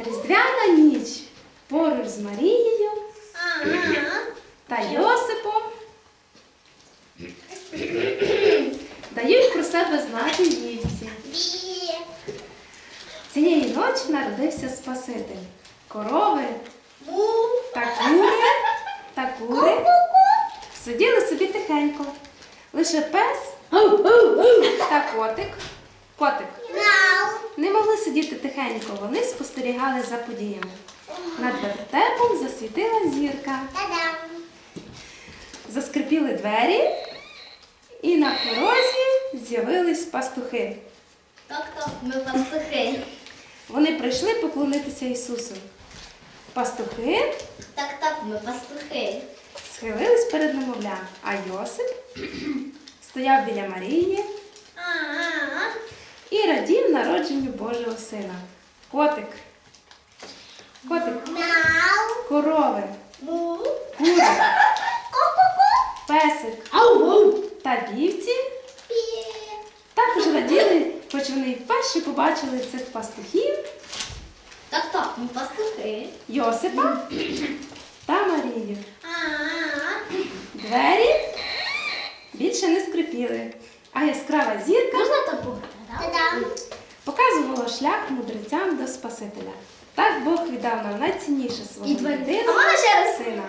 Різдвяна ніч поруч з Марією та Йосипом дають про себе знати вівці. Цієї ночі народився Спаситель. Корови та кури та кури сиділи собі тихенько. Лише пес та котик. Котик не могли сидіти тихенько, вони спостерігали за подіями. Над вертепом засвітила зірка. Заскрипіли двері, і на порозі з'явились пастухи. Так-так, ми пастухи. Вони прийшли поклонитися Ісусу. Пастухи Так-так, ми пастухи. схилились перед немовлям, а Йосип стояв біля Марії народженню Божого Сина. Котик, котик, Мяу. корови, кури, песик. Та вівці? Також раділи, хоч вони вперше побачили цих пастухів. Так-так, ми пастухи. Йосипа та Марію. Двері більше не скрипіли, а яскрава зірка Можна там? Шлях мудрецям до Спасителя. Так Бог віддав нам найцінніше свого раз? сина,